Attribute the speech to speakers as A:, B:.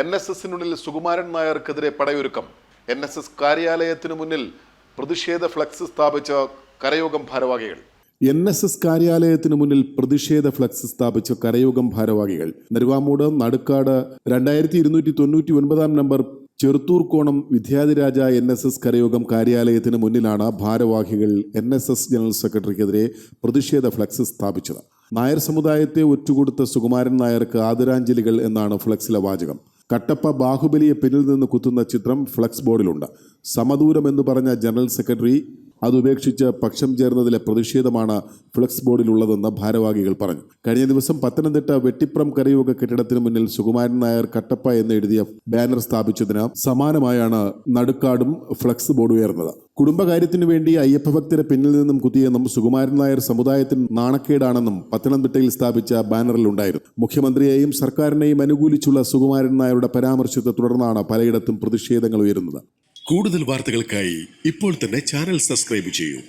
A: N S എസിനുള്ളിൽ സുകുമാരൻ നായർക്കെതിരെ പടയൊരുക്കം. എൻ എസ് എസ് കാര്യാലയത്തിനു മുന്നിൽ പ്രതിഷേധ ഫ്ലക്സ് സ്ഥാപിച്ച കരയോഗം ഭാരവാഹികൾ.
B: എൻ എസ് എസ് കാര്യാലയത്തിന് മുന്നിൽ പ്രതിഷേധ ഫ്ലക്സ് സ്ഥാപിച്ച കരയോഗം ഭാരവാഹികൾ. നെരുവാമൂട് നടുക്കാട് രണ്ടായിരത്തി ഇരുന്നൂറ്റി തൊണ്ണൂറ്റി ഒൻപതാം number Cheruthoorkonam Vidyadhiraja N S S കരയോഗം കാര്യാലയത്തിന് മുന്നിലാണ് ഭാരവാഹികൾ എൻ എസ് എസ് ജനറൽ സെക്രട്ടറിക്കെതിരെ പ്രതിഷേധ ഫ്ലക്സ് സ്ഥാപിച്ചത്. നായർ സമുദായത്തെ ഒറ്റുകൊടുത്ത സുകുമാരൻ നായർക്ക് ആദരാഞ്ജലികൾ എന്നാണ് ഫ്ലക്സിലെ വാചകം. കട്ടപ്പ ബാഹുബലിയെ പിന്നിൽ നിന്ന് കുത്തുന്ന ചിത്രം ഫ്ലക്സ് ബോർഡിലുണ്ട്. സമദൂരം എന്ന് പറഞ്ഞ ജനറൽ സെക്രട്ടറി അതുപേക്ഷിച്ച് പക്ഷം ചേർന്നതിലെ പ്രതിഷേധമാണ് ഫ്ലക്സ് ബോർഡിലുള്ളതെന്ന് ഭാരവാഹികൾ പറഞ്ഞു. കഴിഞ്ഞ ദിവസം പത്തനംതിട്ട വെട്ടിപ്രം കരയോഗ കെട്ടിടത്തിന് മുന്നിൽ സുകുമാരൻ നായർ കട്ടപ്പ എന്ന് എഴുതിയ ബാനർ സ്ഥാപിച്ചതിന് സമാനമായാണ് നടുക്കാടും ഫ്ലക്സ് ബോർഡ് ഉയർന്നത്. കുടുംബകാര്യത്തിനു വേണ്ടി അയ്യപ്പ ഭക്തരെ പിന്നിൽ നിന്നും കുത്തിയെന്നും സുകുമാരൻ നായർ സമുദായത്തിന് നാണക്കേടാണെന്നും പത്തനംതിട്ടയിൽ സ്ഥാപിച്ച ബാനറിൽ ഉണ്ടായിരുന്നു. മുഖ്യമന്ത്രിയെയും സർക്കാരിനെയും അനുകൂലിച്ചുള്ള സുകുമാരൻ നായരുടെ പരാമർശത്തെ തുടർന്നാണ് പലയിടത്തും പ്രതിഷേധങ്ങൾ ഉയരുന്നത്.
C: കൂടുതൽ വാർത്തകൾക്കായി ഇപ്പോൾ തന്നെ ചാനൽ സബ്സ്ക്രൈബ് ചെയ്യൂ.